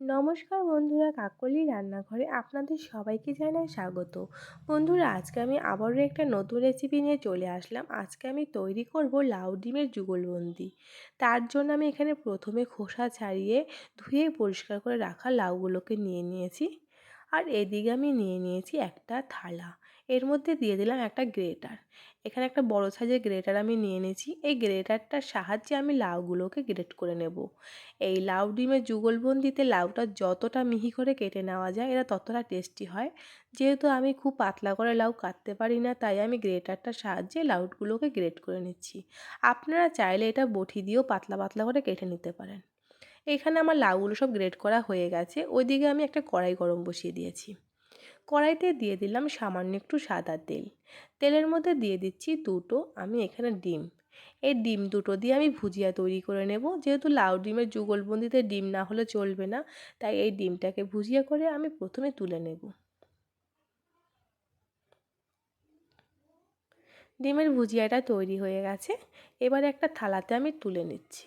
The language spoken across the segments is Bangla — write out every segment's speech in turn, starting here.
নমস্কার বন্ধুরা, কাকলি রান্নাঘরে আপনাদের সবাইকে জানাই স্বাগত। বন্ধুরা, আজকে আমি আবারও একটা নতুন রেসিপি নিয়ে চলে আসলাম। আজকে আমি তৈরি করব লাউ ডিমের যুগলবন্দি। তার জন্য আমি এখানে প্রথমে খোসা ছাড়িয়ে ধুয়ে পরিষ্কার করে রাখা লাউগুলোকে নিয়ে নিয়েছি। আর এদিকে আমি নিয়ে নিয়েছি একটা থালা। এর মধ্যে দিয়ে দিলাম একটা গ্রেটার। এখানে একটা বড় সাইজের গ্রেটার আমি নিয়ে নিয়েছি। এই গ্রেটারটার সাহায্যে আমি লাউগুলোকে গ্রেট করে নেব। এই লাউ ডিমের যুগলবন্দিতে লাউটা যতটা মিহি করে কেটে নেওয়া যায়, এরা ততটা টেস্টি হয়। যেহেতু আমি খুব পাতলা করে লাউ কাটতে পারি না, তাই আমি গ্রেটারটার সাহায্যে লাউগুলোকে গ্রেট করে নিচ্ছি। আপনারা চাইলে এটা বটি দিয়েও পাতলা পাতলা করে কেটে নিতে পারেন। এখানে আমার লাউগুলো সব গ্রেট করা হয়ে গেছে। ওইদিকে আমি একটা কড়াই গরম বসিয়ে দিয়েছি। কড়াইতে দিয়ে দিলাম সামান্য একটু সাদা তেল। তেলের মধ্যে দিয়ে দিচ্ছি দুটো, আমি এখানে ডিম। এই ডিম দুটো দিয়ে আমি ভুজিয়া তৈরি করে নেব। যেহেতু লাউ ডিমের যুগলবন্দিতে ডিম না হলে চলবে না, তাই এই ডিমটাকে ভুজিয়া করে আমি প্রথমে তুলে নেব। ডিমের ভুজিয়াটা তৈরি হয়ে গেছে। এবার একটা থালাতে আমি তুলে নিচ্ছি।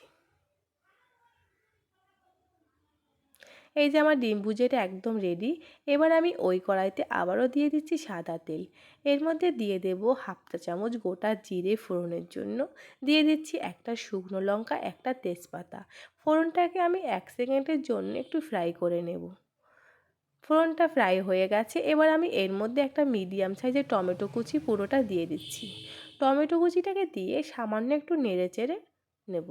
এই যে আমার ডিম ভুজিয়াটা একদম রেডি এবার আমি ওই কড়াইতে আবারও দিয়ে দিচ্ছি সাদা তেল। এর মধ্যে দিয়ে দেব হাফটা চামচ গোটা জিরে ফোড়নের জন্য। দিয়ে দিচ্ছি একটা শুকনো লঙ্কা, একটা তেজপাতা। ফোড়নটাকে আমি এক সেকেন্ডের জন্য একটু ফ্রাই করে নেব। ফোড়নটা ফ্রাই হয়ে গেছে, এবার আমি এর মধ্যে একটা মিডিয়াম সাইজের টমেটো কুচি পুরোটা দিয়ে দিচ্ছি। টমেটো কুচিটাকে দিয়ে সামান্য একটু নেড়ে চেড়ে নেব।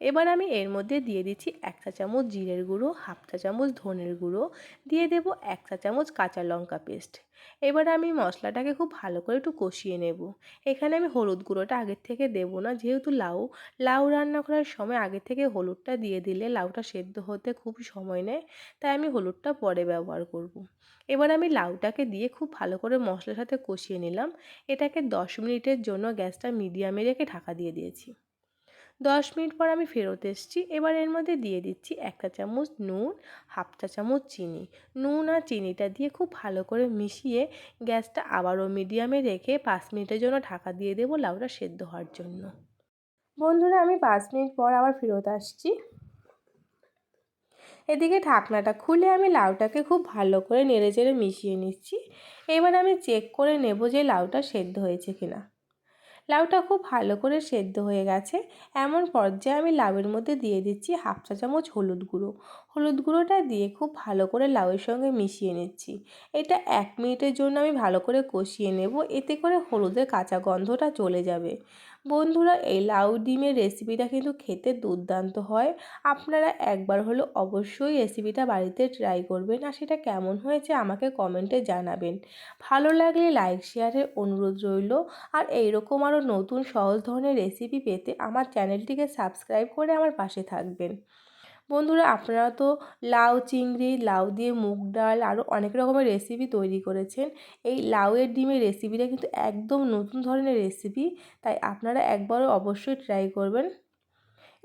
এবার আমি এর মধ্যে দিয়ে দিচ্ছি এক চা চামচ জিরের গুঁড়ো, হাফ চা চামচ ধনের গুঁড়ো, দিয়ে দেব এক চা চামচ কাঁচা লঙ্কা পেস্ট। এবার আমি মশলাটাকে খুব ভালো করে একটু কষিয়ে নেব। এখানে আমি হলুদ গুঁড়োটা আগের থেকে দেব না, যেহেতু লাউ লাউ রান্না করার সময় আগে থেকে হলুদটা দিয়ে দিলে লাউটা সেদ্ধ হতে খুব সময় নেয়, তাই আমি হলুদটা পরে ব্যবহার করব। এবার আমি লাউটাকে দিয়ে খুব ভালো করে মশলার সাথে কষিয়ে নিলাম। এটাকে দশ মিনিটের জন্য গ্যাসটা মিডিয়ামে রেখে ঢাকা দিয়ে দিয়েছি। দশ মিনিট পর আমি ফেরত এসেছি। এবার এর মধ্যে দিয়ে দিচ্ছি একটা চামচ নুন, হাফ চা চামচ চিনি। নুন আর চিনিটা দিয়ে খুব ভালো করে মিশিয়ে গ্যাসটা আবারও মিডিয়ামে রেখে পাঁচ মিনিটের জন্য ঢাকা দিয়ে দেবো লাউটা সেদ্ধ হওয়ার জন্য। বন্ধুরা, আমি পাঁচ মিনিট পর আবার ফেরত আসছি। এদিকে ঢাকনাটা খুলে আমি লাউটাকে খুব ভালো করে নেড়ে চেড়ে মিশিয়ে নিচ্ছি। এবার আমি চেক করে নেব যে লাউটা সেদ্ধ হয়েছে কিনা। লাউটা খুব ভালো করে সেদ্ধ হয়ে গেছে। এমন পর্যায়ে আমি লাউয়ের মধ্যে দিয়ে দিচ্ছি হাফ চা চামচ হলুদ গুঁড়ো। হলুদ গুঁড়োটা দিয়ে খুব ভালো করে লাউয়ের সঙ্গে মিশিয়ে নিচ্ছি। এটা এক মিনিটের জন্য আমি ভালো করে কষিয়ে নেব। এতে করে হলুদের কাঁচা গন্ধটা চলে যাবে। বন্ধুরা, এই লাউ ডিমের রেসিপিটা কিন্তু খেতে দুর্দান্ত হয়। আপনারা একবার হলো অবশ্যই রেসিপিটা বাড়িতে ট্রাই করবেন। আর সেটা কেমন হয়েছে আমাকে কমেন্টে জানাবেন। ভালো লাগলে লাইক শেয়ারের অনুরোধ রইল। আর এইরকম আরও নতুন সহজ ধরনের রেসিপি পেতে আমার চ্যানেলটিকে সাবস্ক্রাইব করে আমার পাশে থাকবেন। বন্ধুরা, আপনারা তো লাউ চিংড়ি, লাউ দিয়ে মুগ ডাল আরও অনেক রকমের রেসিপি তৈরি করেছেন। এই লাউয়ের ডিমের রেসিপিটা কিন্তু একদম নতুন ধরনের রেসিপি তাই আপনারা একবারও অবশ্যই ট্রাই করবেন।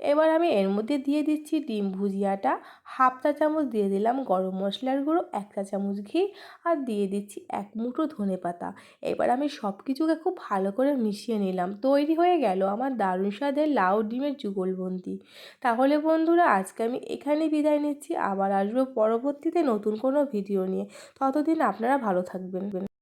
এবার আমি এর মধ্যে দিয়ে দিচ্ছি ডিম ভুজিয়াটা। হাফ চা চামচ দিয়ে দিলাম গরম মশলার গুঁড়ো, এক চা চামচ ঘি আর দিয়ে দিচ্ছি এক মুঠো ধনে পাতা। এবার আমি সব কিছুকে খুব ভালো করে মিশিয়ে নিলাম। তৈরি হয়ে গেল আমার দারুণ স্বাদের লাউ ডিমের যুগলবন্দি। তাহলে বন্ধুরা, আজকে আমি এখানেই বিদায় নিচ্ছি। আবার আসব পরবর্তীতে নতুন কোনো ভিডিও নিয়ে। ততদিন আপনারা ভালো থাকবেন।